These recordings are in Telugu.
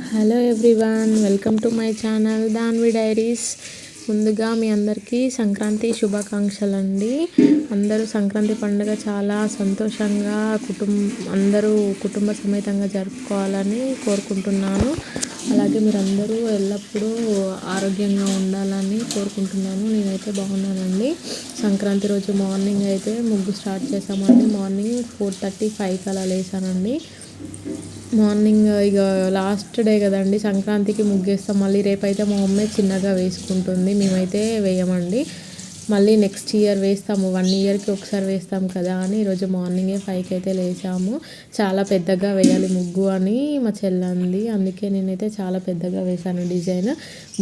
Hello everyone welcome to my channel Danvi diaries ముందుగా మీ అందరికీ సంక్రాంతి శుభాకాంక్షలు అండి అందరూ సంక్రాంతి పండుగ చాలా సంతోషంగా కుటుంబ అందరూ కుటుంబ సమేతంగా జరుపుకోవాలని కోరుకుంటున్నాను. అలాగే మీరందరూ ఎల్లప్పుడూ ఆరోగ్యంగా ఉండాలని కోరుకుంటున్నాను. నేనైతే బాగున్నానండి. సంక్రాంతి రోజు మార్నింగ్ అయితే ముగ్గు స్టార్ట్ చేసామండి మార్నింగ్ ఫోర్ థర్టీ ఫైవ్కి అలా లేసానండి మార్నింగ్ ఇక లాస్ట్ డే కదండి సంక్రాంతికి ముగ్గేస్తాం. మళ్ళీ రేపైతే మా మమ్మీ చిన్నగా వేసుకుంటుంది. మేమైతే వేయమండి. మళ్ళీ నెక్స్ట్ ఇయర్ వేస్తాము. వన్ ఇయర్కి ఒకసారి వేస్తాం కదా అని ఈరోజు మార్నింగే ఫైవ్కి అయితే లేచాము. చాలా పెద్దగా వేయాలి ముగ్గు అని మా చెల్లంది. అందుకే నేనైతే చాలా పెద్దగా వేశాను డిజైన్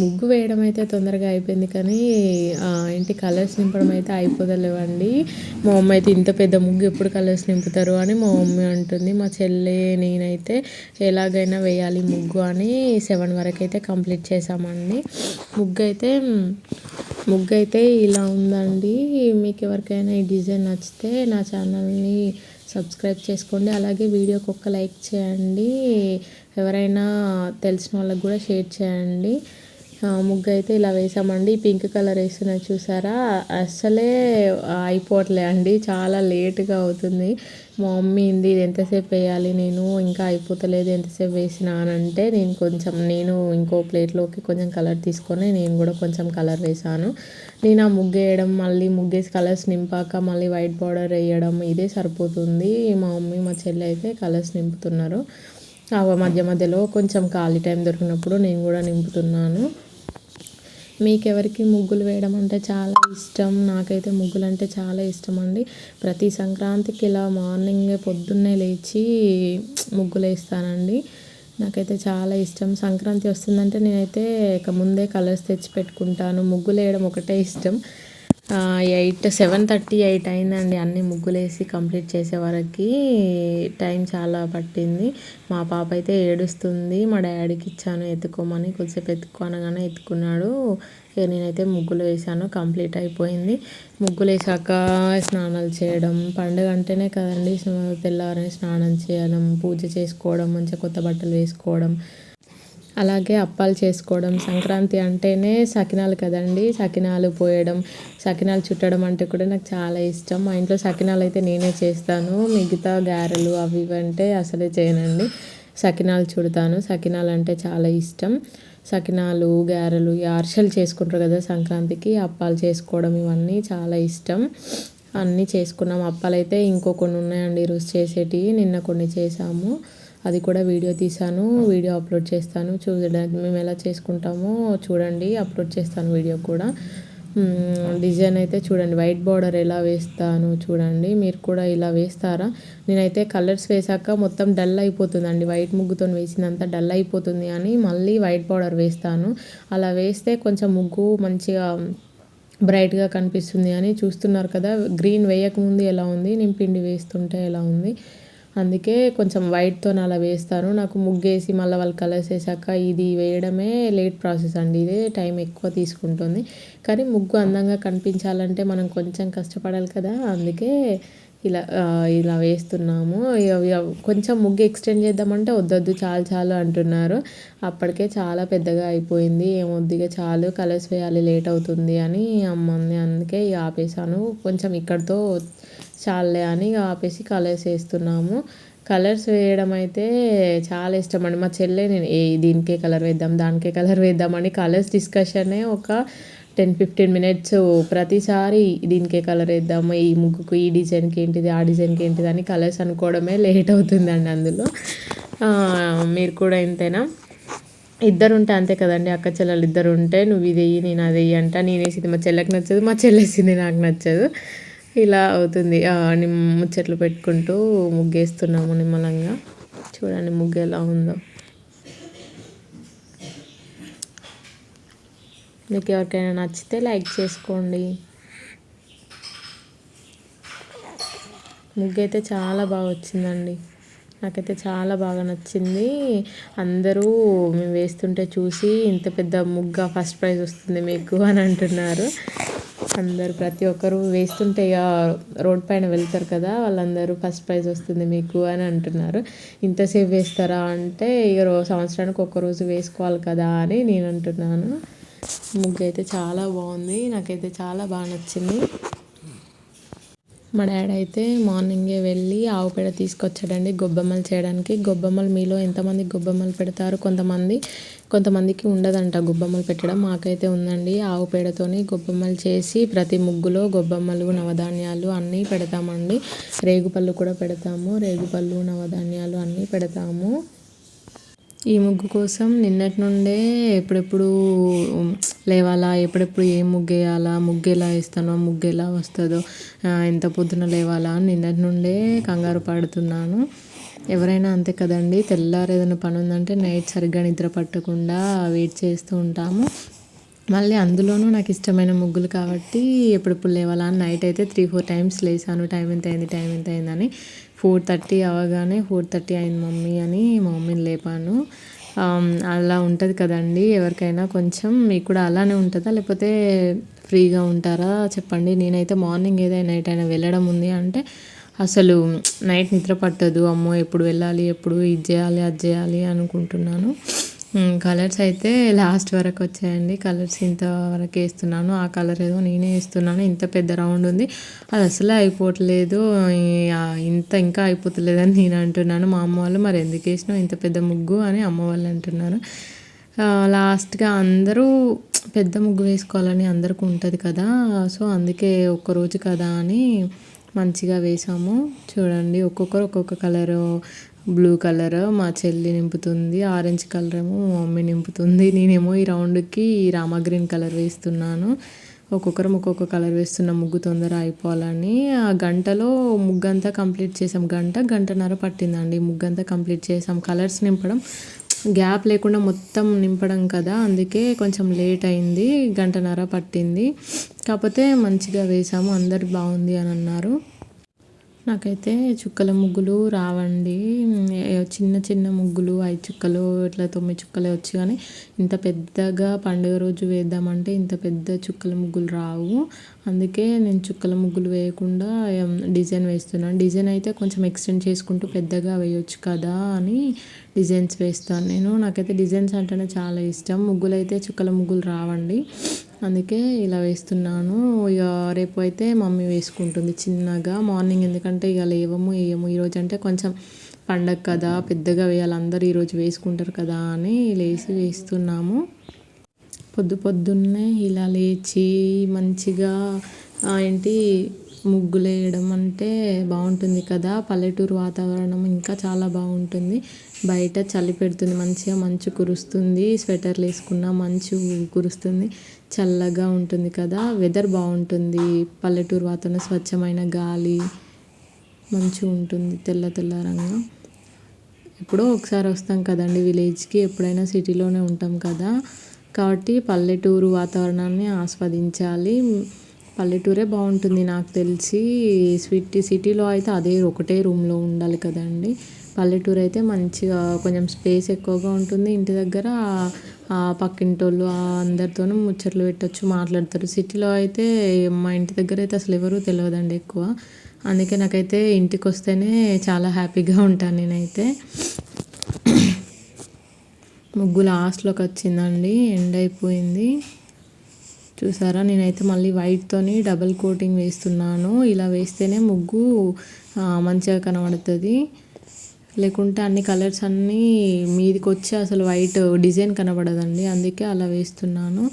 ముగ్గు వేయడం అయితే తొందరగా అయిపోయింది కానీ ఏంటి కలర్స్ నింపడం అయితే అయిపోదలేవండి మా మమ్మీ అయితే ఇంత పెద్ద ముగ్గు ఎప్పుడు కలర్స్ నింపుతారు అని మా మమ్మీ అంటుంది. మా చెల్లె నేనైతే ఎలాగైనా వేయాలి ముగ్గు అని సెవెన్ వరకు అయితే కంప్లీట్ చేసామండి ముగ్గు అయితే ముగ్గు అయితే ఇలా ఉందండి. మీకు ఎవరికైనా ఈ డిజైన్ నచ్చితే నా ఛానల్ని సబ్స్క్రైబ్ చేసుకోండి. అలాగే వీడియోకి ఒక్క లైక్ చేయండి. ఎవరైనా తెలిసిన వాళ్ళకి కూడా షేర్ చేయండి. ముగ్గు అయితే ఇలా వేసామండి. పింక్ కలర్ వేస్తున్నా చూసారా? అస్సలే అయిపోవట్లే అండి. చాలా లేట్గా అవుతుంది. మా మమ్మీ ఇది ఎంతసేపు వేయాలి నేను? ఇంకా అయిపోతలేదు. ఎంతసేపు వేసినా? అని అంటే నేను కొంచెం నేను ఇంకో ప్లేట్లోకి కొంచెం కలర్ తీసుకొని నేను కూడా కొంచెం కలర్ వేసాను. నేను ఆ ముగ్గు వేయడం మళ్ళీ ముగ్గేసి కలర్స్ నింపాక మళ్ళీ వైట్ బార్డర్ వేయడం ఇదే సరిపోతుంది. మా మమ్మీ మా చెల్లి అయితే కలర్స్ నింపుతున్నారు. మధ్య మధ్యలో కొంచెం ఖాళీ టైం దొరికినప్పుడు నేను కూడా నింపుతున్నాను. మీకు ఎవరికి ముగ్గులు వేయడం అంటే చాలా ఇష్టం? నాకైతే ముగ్గులు అంటే చాలా ఇష్టం అండి ప్రతి సంక్రాంతికి ఇలా మార్నింగే పొద్దున్నే లేచి ముగ్గులు వేస్తానండి. నాకైతే చాలా ఇష్టం. సంక్రాంతి వస్తుందంటే నేనైతే ఇక ముందే కలర్స్ తెచ్చి పెట్టుకుంటాను. ముగ్గులు వేయడం ఒకటే ఇష్టం. ఎయిట్ సెవెన్ థర్టీ ఎయిట్ అయిందండి. అన్ని ముగ్గులేసి కంప్లీట్ చేసే వరకు టైం చాలా పట్టింది. మా పాప అయితే ఏడుస్తుంది. మా డాడీకి ఇచ్చాను ఎత్తుకోమని కొద్దిసేపు ఎత్తుకో అనగానే ఎత్తుకున్నాడు. ఇక నేనైతే ముగ్గులు వేసాను కంప్లీట్ అయిపోయింది. ముగ్గులు వేసాక స్నానాలు చేయడం పండుగ అంటేనే కదండి తెల్లవారిని స్నానం చేయడం పూజ చేసుకోవడం మంచిగా కొత్త బట్టలు వేసుకోవడం అలాగే అప్పాలు చేసుకోవడం సంక్రాంతి అంటేనే సకినాలు కదండి. సకినాలు పోయడం సకినాలు చుట్టడం అంటే కూడా నాకు చాలా ఇష్టం. మా ఇంట్లో సకినాలు అయితే నేనే చేస్తాను. మిగతా గారెలు అవి ఇవి అంటే అసలే చేయనండి. సకినాలు చుడతాను. సకినాలు అంటే చాలా ఇష్టం. సకినాలు గారెలు అరిసెలు చేసుకుంటారు కదా సంక్రాంతికి అప్పాలు చేసుకోవడం ఇవన్నీ చాలా ఇష్టం. అన్నీ చేసుకున్నాం. అప్పాలు అయితే ఇంకో కొన్ని ఉన్నాయండి. ఈరోజు చేసేటివి నిన్న కొన్ని చేసాము. అది కూడా వీడియో తీసాను వీడియో అప్లోడ్ చేస్తాను. చూడడానికి మేము ఎలా చేసుకుంటామో చూడండి అప్లోడ్ చేస్తాను వీడియో కూడా. డిజైన్ అయితే చూడండి వైట్ బార్డర్ ఎలా వేస్తాను చూడండి. మీరు కూడా ఇలా వేస్తారా? నేనైతే కలర్స్ వేసాక మొత్తం డల్ అయిపోతుందండి. వైట్ ముగ్గుతో వేసినంత డల్ అయిపోతుంది అని మళ్ళీ వైట్ బార్డర్ వేస్తాను. అలా వేస్తే కొంచెం ముగ్గు మంచిగా బ్రైట్గా కనిపిస్తుంది అని చూస్తున్నారు కదా. గ్రీన్ వేయకముందు ఎలా ఉంది? నేను పిండి వేస్తుంటే ఎలా ఉంది? అందుకే కొంచెం వైట్తో అలా వేస్తాను. నాకు ముగ్గేసి మళ్ళీ వాళ్ళు కలర్స్ వేసాక ఇది వేయడమే లేట్ ప్రాసెస్ అండి. ఇదే టైం ఎక్కువ తీసుకుంటుంది. కానీ ముగ్గు అందంగా కనిపించాలంటే మనం కొంచెం కష్టపడాలి కదా. అందుకే ఇలా ఇలా వేస్తున్నాము. కొంచెం ముగ్గు ఎక్స్టెండ్ చేద్దామంటే వద్దొద్దు చాలు చాలు అంటున్నారు. అప్పటికే చాలా పెద్దగా అయిపోయింది. ఏమొద్దిగా చాలు కలర్స్ వేయాలి లేట్ అవుతుంది అని అమ్మంది అందుకే ఇక ఆపేసాను. కొంచెం ఇక్కడితో చాలే అని ఆపేసి కలర్స్ వేస్తున్నాము. కలర్స్ వేయడం అయితే చాలా ఇష్టం అండి. మా చెల్లె నేను ఏ దీనికే కలర్ వేద్దాం దానికే కలర్ వేద్దామని కలర్స్ డిస్కషనే ఒక టెన్ ఫిఫ్టీన్ మినిట్స్ ప్రతిసారి దీనికే కలర్ వేద్దాము ఈ ముగ్గుకు ఈ డిజైన్కి ఏంటిది ఆ డిజైన్కి ఏంటిది అని కలర్స్ అనుకోవడమే లేట్ అవుతుందండి అందులో. మీరు కూడా ఇంతేనా? ఇద్దరు ఉంటే అంతే కదండి అక్క చెల్లెలు ఇద్దరు ఉంటే నువ్వు ఇది వెయ్యి నేను అది వెయ్యి అంట నేను వేసింది మా చెల్లెకి నచ్చదు మా చెల్లెసింది నాకు నచ్చదు. ఇలా అవుతుంది. నిమ్మ ముచ్చట్లు పెట్టుకుంటూ ముగ్గేస్తున్నాము నిమ్మలంగా. చూడండి ముగ్గు ఎలా ఉందో. మీకు ఎవరికైనా నచ్చితే లైక్ చేసుకోండి. ముగ్గు అయితే చాలా బాగా వచ్చిందండి. నాకైతే చాలా బాగా నచ్చింది. అందరూ మేము వేస్తుంటే చూసి ఇంత పెద్ద ముగ్గ ఫస్ట్ ప్రైజ్ వస్తుంది మీకు అని అంటున్నారు. అందరు ప్రతి ఒక్కరు వేస్తుంటే ఇక రోడ్ పైన వెళ్తారు కదా వాళ్ళందరూ ఫస్ట్ ప్రైజ్ వస్తుంది మీకు అని అంటున్నారు. ఇంతసేపు వేస్తారా అంటే ఇక రో సంవత్సరానికి ఒక్కరోజు వేసుకోవాలి కదా అని నేను అంటున్నాను. ముగ్గు అయితే చాలా బాగుంది నాకైతే చాలా బాగా నచ్చింది. మా డాడీ అయితే మార్నింగే వెళ్ళి ఆవు పేడ తీసుకొచ్చాడండి గొబ్బెమ్మలు చేయడానికి. గొబ్బెమ్మలు మీలో ఎంతమంది గొబ్బెమ్మలు పెడతారు కొంతమంది కొంతమందికి ఉండదంట గొబ్బమ్మలు పెట్టడం. మాకైతే ఉందండి. ఆవు పేడతోని గొబ్బమ్మలు చేసి ప్రతి ముగ్గులో గొబ్బమ్మలు నవధాన్యాలు అన్నీ పెడతామండి. రేగుపళ్ళు కూడా పెడతాము. రేగుపళ్ళు నవధాన్యాలు అన్నీ పెడతాము. ఈ ముగ్గు కోసం నిన్నటి నుండే ఎప్పుడెప్పుడు లేవాలా? ఎప్పుడెప్పుడు ఏ ముగ్గు వేయాలా? ముగ్గు ఎలా వేస్తానో? ముగ్గు ఎలా వస్తుందో? ఎంత పొద్దున లేవాలా? అని నిన్నటి నుండే కంగారు పడుతున్నాను. ఎవరైనా అంతే కదండి తెల్లారు ఏదైనా పని ఉందంటే నైట్ సరిగ్గా నిద్ర పట్టకుండా వెయిట్ చేస్తూ ఉంటాము. మళ్ళీ అందులోనూ నాకు ఇష్టమైన ముగ్గులు కాబట్టి ఎప్పుడెప్పుడు లేవాలా అని నైట్ అయితే త్రీ ఫోర్ టైమ్స్ లేసాను. టైం ఎంత అయింది టైం ఎంత అయిందని. ఫోర్ థర్టీ అవగానే ఫోర్ థర్టీ అయింది మమ్మీ అని మా మమ్మీని లేపాను. అలా ఉంటుంది కదండి. ఎవరికైనా కొంచెం మీకు కూడా అలానే ఉంటుందా? లేకపోతే ఫ్రీగా ఉంటారా? చెప్పండి. నేనైతే మార్నింగ్ ఏదైనా నైట్ అయినా వెళ్ళడం ఉంది అంటే అసలు నైట్ నిద్ర పట్టదు అమ్మో ఎప్పుడు వెళ్ళాలి ఎప్పుడు ఇది చేయాలి అది చేయాలి అనుకుంటున్నాను. కలర్స్ అయితే లాస్ట్ వరకు వచ్చాయండి. కలర్స్ ఇంత వరకు వేస్తున్నాను. ఆ కలర్ ఏదో నేనే వేస్తున్నాను. ఇంత పెద్ద రౌండ్ ఉంది. అది అసలే అయిపోవట్లేదు. ఇంత ఇంకా అయిపోతలేదని నేను అంటున్నాను. మా అమ్మ వాళ్ళు మరి ఎందుకు వేసినావు? ఇంత పెద్ద ముగ్గు అని అమ్మ వాళ్ళు అంటున్నారు. లాస్ట్గా అందరూ పెద్ద ముగ్గు వేసుకోవాలని అందరికీ ఉంటుంది కదా. సో అందుకే ఒక్కరోజు కదా అని మంచిగా వేసాము. చూడండి ఒక్కొక్కరు ఒక్కొక్క కలరు. Blue colour. మా చెల్లి నింపుతుంది. ఆరెంజ్ కలర్ ఏమో మా మమ్మీ నింపుతుంది. నేనేమో ఈ రౌండ్కి రామా గ్రీన్ కలర్ వేస్తున్నాను. ఒక్కొక్కరు ఒక్కొక్క కలర్ వేస్తున్న ముగ్గు తొందర అయిపోవాలని. ఆ గంటలో ముగ్గంతా కంప్లీట్ చేసాం. గంట గంటన్నర పట్టిందండి. ముగ్గు అంతా కంప్లీట్ చేసాం. కలర్స్ నింపడం గ్యాప్ లేకుండా మొత్తం నింపడం కదా అందుకే కొంచెం లేట్ అయింది గంటన్నర పట్టింది. కాకపోతే మంచిగా వేసాము అందరు బాగుంది అని అన్నారు. నాకైతే చుక్కల ముగ్గులు రావండి. చిన్న చిన్న ముగ్గులు ఐదు చుక్కలు ఇట్లా తొమ్మిది చుక్కలు వచ్చు కానీ ఇంత పెద్దగా పండుగ రోజు వేద్దామంటే ఇంత పెద్ద చుక్కల ముగ్గులు రావు. అందుకే నేను చుక్కల ముగ్గులు వేయకుండా డిజైన్ వేస్తున్నాను. డిజైన్ అయితే కొంచెం ఎక్స్టెండ్ చేసుకుంటూ పెద్దగా వేయొచ్చు కదా అని డిజైన్స్ వేస్తాను నేను. నాకైతే డిజైన్స్ అంటేనే చాలా ఇష్టం. ముగ్గులు అయితే చుక్కల ముగ్గులు రావండి. అందుకే ఇలా వేస్తున్నాను. ఇక రేపు అయితే మమ్మీ వేసుకుంటుంది చిన్నగా. మార్నింగ్ ఎందుకంటే ఇక లేవము వేయము ఈరోజు అంటే కొంచెం పండగ కదా పెద్దగా వేయాలి. అందరూ ఈరోజు వేసుకుంటారు కదా అని లేచి వేస్తున్నాము. పొద్దు పొద్దున్నే ఇలా లేచి మంచిగా ఏంటి ముగ్గులు వేయడం అంటే బాగుంటుంది కదా. పల్లెటూరు వాతావరణం ఇంకా చాలా బాగుంటుంది. బయట చలి పెడుతుంది మంచిగా మంచు కురుస్తుంది స్వెటర్లు వేసుకున్న మంచు కురుస్తుంది చల్లగా ఉంటుంది కదా. వెదర్ బాగుంటుంది పల్లెటూరు వాతావరణం స్వచ్ఛమైన గాలి మంచు ఉంటుంది తెల్ల తెల్ల రంగు ఎప్పుడో ఒకసారి వస్తాం కదండి విలేజ్కి ఎప్పుడైనా సిటీలోనే ఉంటాం కదా. కాబట్టి పల్లెటూరు వాతావరణాన్ని ఆస్వాదించాలి. పల్లెటూరే బాగుంటుంది నాకు తెలిసి. స్వీట్ సిటీలో అయితే అదే ఒకటే రూమ్లో ఉండాలి కదండి. పల్లెటూరు అయితే మంచిగా కొంచెం స్పేస్ ఎక్కువగా ఉంటుంది. ఇంటి దగ్గర పక్కింటి వాళ్ళు అందరితోనూ ముచ్చట్లు పెట్టచ్చు మాట్లాడతారు. సిటీలో అయితే మా ఇంటి దగ్గర అయితే అసలు ఎవరు తెలియదండి ఎక్కువ. అందుకే నాకైతే ఇంటికి వస్తేనే చాలా హ్యాపీగా ఉంటాను నేనైతే. ముగ్గు లాస్ట్లోకి వచ్చిందండి. ఎండ్ అయిపోయింది. చూసారా? నేనైతే మళ్ళీ వైట్తోని డబల్ కోటింగ్ వేస్తున్నాను. ఇలా వేస్తేనే ముగ్గు మంచిగా కనబడుతుంది. లేకుంటే అన్ని కలర్స్ అన్నీ మీదికి వచ్చి అసలు వైట్ డిజైన్ కనబడదండి. అందుకే అలా వేస్తున్నాను.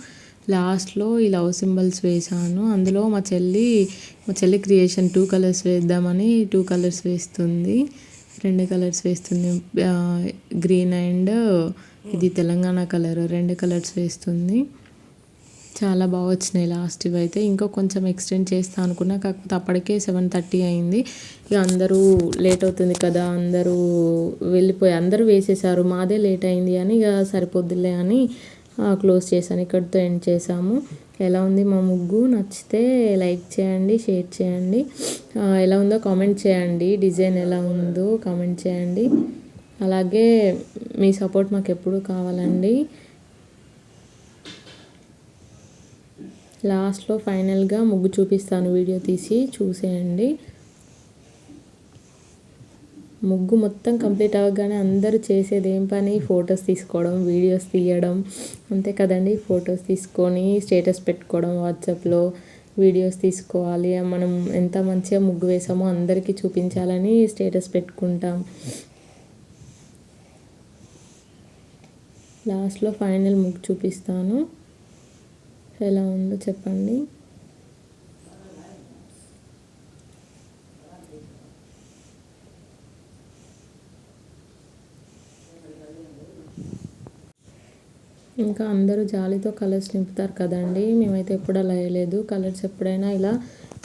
లాస్ట్లో ఈ లవ్ సింబల్స్ వేసాను అందులో మా చెల్లి మా చెల్లి క్రియేషన్ టూ కలర్స్ వేద్దామని టూ కలర్స్ వేస్తుంది. రెండు కలర్స్ వేస్తుంది. గ్రీన్ అండ్ ఇది తెలంగాణ కలర్ రెండు కలర్స్ వేస్తుంది. చాలా బాగా వచ్చినాయి లాస్ట్ ఇవి అయితే. ఇంకా కొంచెం ఎక్స్టెండ్ చేస్తా అనుకున్నా కాకపోతే అప్పటికే సెవెన్ థర్టీ అయింది. ఇక అందరూ లేట్ అవుతుంది కదా అందరూ వెళ్ళిపోయి అందరూ వేసేసారు మాదే లేట్ అయింది అని ఇక సరిపోద్దులే అని క్లోజ్ చేశాను. ఇక్కడితో ఎండ్ చేసాము ఎలా ఉంది మా ముగ్గు? నచ్చితే లైక్ చేయండి షేర్ చేయండి. ఎలా ఉందో కామెంట్ చేయండి. డిజైన్ ఎలా ఉందో కామెంట్ చేయండి. అలాగే మీ సపోర్ట్ మాకు ఎప్పుడు కావాలండి. లాస్ట్లో ఫైనల్గా ముగ్గు చూపిస్తాను వీడియో తీసి చూసేయండి. ముగ్గు మొత్తం కంప్లీట్ అవ్వగానే అందరూ చేసేది ఏం పని? ఫొటోస్ తీసుకోవడం వీడియోస్ తీయడం. అంతే కదండి. ఫొటోస్ తీసుకొని స్టేటస్ పెట్టుకోవడం వాట్సాప్లో. వీడియోస్ తీసుకోవాలి. మనం ఎంత మంచిగా ముగ్గు వేసామో అందరికీ చూపించాలని స్టేటస్ పెట్టుకుంటాం. లాస్ట్లో ఫైనల్ ముగ్గు చూపిస్తాను. ఎలా ఉందో చెప్పండి. ఇంకా అందరూ జాలితో కలర్స్ నింపుతారు కదండి. మేమైతే ఎప్పుడు అలా వేయలేదు కలర్స్ ఎప్పుడైనా ఇలా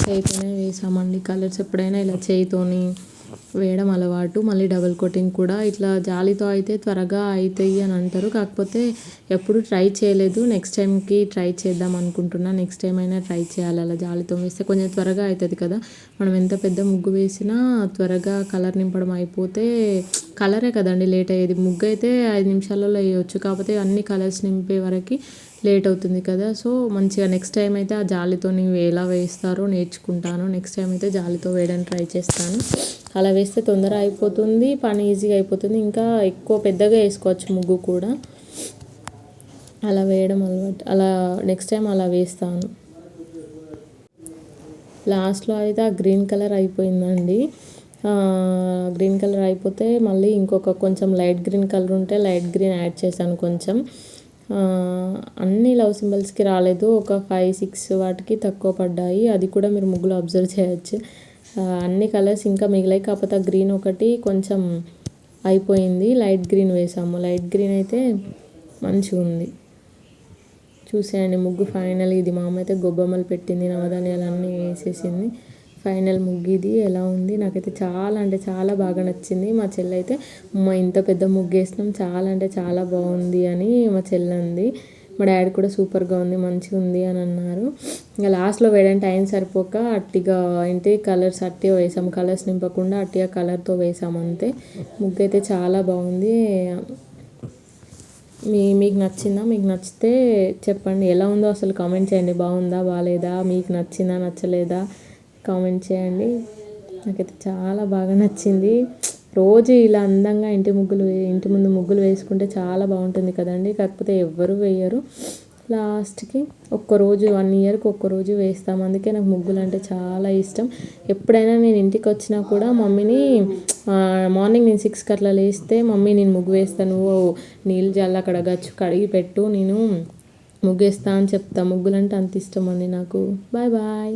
చేయితోనే వేసామండి. కలర్స్ ఎప్పుడైనా ఇలా చేయితోని వేయడం అలవాటు మళ్ళీ డబల్ కోటింగ్ కూడా ఇట్లా జాలితో అయితే త్వరగా అవుతాయి అని అంటారు. కాకపోతే ఎప్పుడు ట్రై చేయలేదు. నెక్స్ట్ టైంకి ట్రై చేద్దాం అనుకుంటున్నా. నెక్స్ట్ టైం అయినా ట్రై చేయాలి. అలా జాలితో వేస్తే కొంచెం త్వరగా అవుతుంది కదా. మనం ఎంత పెద్ద ముగ్గు వేసినా త్వరగా కలర్ నింపడం అయిపోతే కలరే కదండి లేట్ అయ్యేది. ముగ్గు అయితే ఐదు నిమిషాలలో వేయవచ్చు కాకపోతే అన్ని కలర్స్ నింపే వరకు లేట్ అవుతుంది కదా. సో మంచిగా నెక్స్ట్ టైం అయితే ఆ జాలితో ఎలా వేస్తారో నేర్చుకుంటాను. నెక్స్ట్ టైం అయితే జాలితో వేయడానికి ట్రై చేస్తాను. అలా వేస్తే తొందర అయిపోతుంది పని ఈజీగా అయిపోతుంది. ఇంకా ఎక్కువ పెద్దగా వేసుకోవచ్చు ముగ్గు కూడా. అలా వేయడం అలవాటు అలా నెక్స్ట్ టైం అలా వేస్తాను. లాస్ట్లో అయితే ఆ గ్రీన్ కలర్ అయిపోయిందండి. గ్రీన్ కలర్ అయిపోతే మళ్ళీ ఇంకొక కొంచెం లైట్ గ్రీన్ కలర్ ఉంటే లైట్ గ్రీన్ యాడ్ చేశాను కొంచెం. అన్ని లవ్ సింబల్స్కి రాలేదు. ఒక ఫైవ్ సిక్స్ వాటికి తక్కువ పడ్డాయి. అది కూడా మీరు ముగ్గులు అబ్జర్వ్ చేయొచ్చు. అన్ని కలర్స్ ఇంకా మిగిలాయి. కాకపోతే ఆ గ్రీన్ ఒకటి కొంచెం అయిపోయింది. లైట్ గ్రీన్ వేసాము. లైట్ గ్రీన్ అయితే మంచిగా ఉంది. చూసేయండి. ముగ్గు ఫైనల్ ఇది. మా అమ్మ అయితే గొబ్బమ్మలు పెట్టింది. నవధాన్యాలు అన్నీ వేసేసింది. ఫైనల్ ముగ్గు ఇది ఎలా ఉంది? నాకైతే చాలా అంటే చాలా బాగా నచ్చింది. మా చెల్లి అయితే మా ఇంత పెద్ద ముగ్గు వేసినాం. చాలా అంటే చాలా బాగుంది అని మా చెల్లి అంది మా డాడీ కూడా సూపర్గా ఉంది మంచిగా ఉంది అని అన్నారు. ఇంకా లాస్ట్లో వేయడానికి టైం సరిపోక అట్టిగా ఏంటి కలర్స్ అట్టిగా వేసాము. కలర్స్ నింపకుండా అట్టిగా కలర్తో వేసాము అంతే. ముగ్గు అయితే చాలా బాగుంది. మీ మీకు నచ్చిందా? మీకు నచ్చితే చెప్పండి. ఎలా ఉందో అసలు కామెంట్ చేయండి. బాగుందా? బాగాలేదా? మీకు నచ్చిందా? నచ్చలేదా? కామెంట్ చేయండి. నాకైతే చాలా బాగా నచ్చింది. రోజు ఇలా అందంగా ఇంటి ముగ్గులు ఇంటి ముందు ముగ్గులు వేసుకుంటే చాలా బాగుంటుంది కదండి. కాకపోతే ఎవ్వరూ వేయరు. లాస్ట్కి ఒక్కరోజు వన్ ఇయర్కి ఒక్కరోజు వేస్తాం. అందుకే నాకు ముగ్గులు అంటే చాలా ఇష్టం. ఎప్పుడైనా నేను ఇంటికి వచ్చినా కూడా మమ్మీని మార్నింగ్ నేను సిక్స్కి అట్లా లేస్తే మమ్మీ నేను ముగ్గు వేస్తాను నువ్వు నీళ్ళు జల్ల అక్కడ గచ్చు కడిగి పెట్టు నేను ముగ్గేస్తా అని చెప్తా. ముగ్గులు అంటే అంత ఇష్టం అండి నాకు. Bye bye.